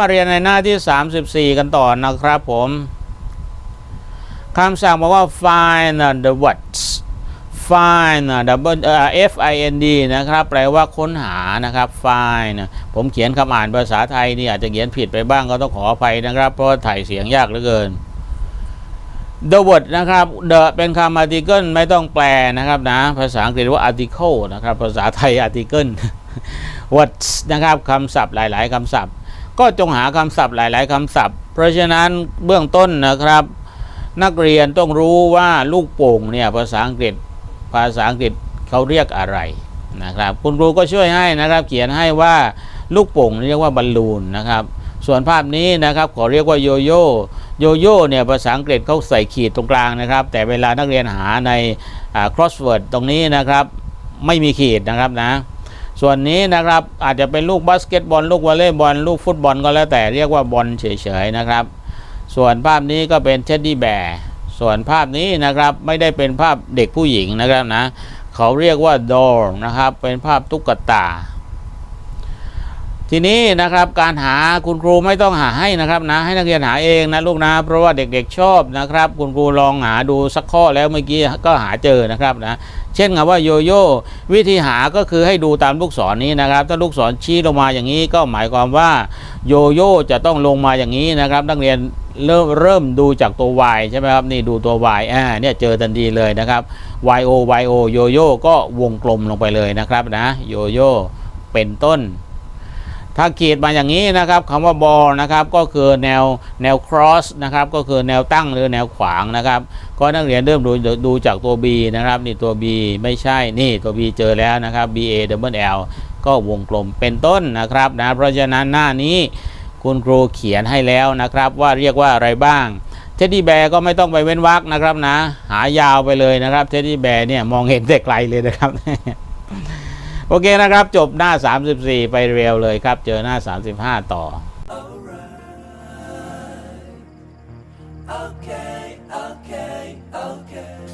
มาเรียนในหน้าที่ 34 กันต่อนะครับผมคำสั่งบอกว่า find the words find double f i n d นะครับ แปลว่าค้นหานะครับ find ผมเขียนคำอ่านภาษาไทยนี่อาจจะเขียนผิดไปบ้างก็ต้องขออภัยนะครับ เพราะถ่ายเสียงยากเหลือเกิน the word นะครับ the เป็นคำ article ไม่ต้องแปลนะครับนะ ภาษาอังกฤษว่า article นะครับ ภาษาไทย article words นะครับคำศัพท์หลาย ๆคำศัพท์ ก็จงหาคำศัพท์หลาย ๆคำศัพท์ เพราะฉะนั้นเบื้องต้นนะครับ นักเรียนต้องรู้ว่าลูกโป่งเนี่ยภาษาอังกฤษภาษาอังกฤษเขาเรียกอะไรนะครับ คุณครูก็ช่วยให้นะครับ เขียนให้ว่าลูกโป่งเรียกว่าบอลลูนนะครับ ส่วนภาพนี้นะครับขอเรียกว่าโยโย่โยโย่เนี่ยภาษาอังกฤษเขาใส่ขีดตรงกลางนะครับ แต่เวลานักเรียนหาใน crossword ตรงนี้นะครับ ไม่มีขีดนะครับนะ ส่วนนี้นะครับอาจจะเป็นลูกบาสเกตบอลลูกวอลเลย์บอลลูกฟุตบอลก็แล้วแต่เรียกว่าบอลเฉยๆนะครับ ส่วนภาพนี้ก็เป็นเท็ดดี้แบร์ส่วนภาพนี้นะครับไม่ได้เป็นภาพเด็กผู้หญิงนะครับนะ เขาเรียกว่าดอลนะครับเป็นภาพตุ๊กตา ทีนี้นะครับการหาคุณครูไม่ต้องหาให้นะครับนะให้นักเรียนหาเองนะลูกนะเพราะว่าเด็กๆชอบนะครับ คุณครูลองหาดูสักข้อแล้วเมื่อกี้ก็หาเจอนะครับนะเช่นคำว่าโยโย่วิธีหาก็คือให้ดูตามลูกศรนี้นะครับ ถ้าลูกศรชี้ลงมาอย่างนี้ก็หมายความว่าโยโย่จะต้องลงมาอย่างนี้นะครับ นักเรียนเริ่มเริ่มดูจากตัว y ใช่ไหมครับนี่ดูตัว y อ่าเนี่ยเจอทันทีเลยนะครับ y o y o โยโย่ก็วงกลมลงไปเลยนะครับนะโยโย่เป็นต้น ถ้าขีดมาอย่างนี้นะครับคำว่าบอลนะครับก็คือแนวแนว cross นะครับก็คือแนวตั้งหรือแนวขวางนะครับก็นักเรียนเริ่มดูดูจากตัว B นะครับนี่ตัว B ไม่ใช่นี่ตัว B เจอแล้วนะครับ B A double L ก็วงกลมเป็นต้นนะครับนะเพราะฉะนั้นหน้านี้คุณครูเขียนให้แล้วนะครับว่าเรียกว่าอะไรบ้างเท็ดดี้แบร์ก็ไม่ต้องไปเว้นวรรคนะครับนะ หายาวไปเลยนะครับเท็ดดี้แบร์เนี่ยมองเห็นแต่ไกลเลยนะครับ โอเคนะครับ จบหน้า 34 ไปเร็วเลยครับ เจอหน้า 35 ต่อ Okay, okay, okay.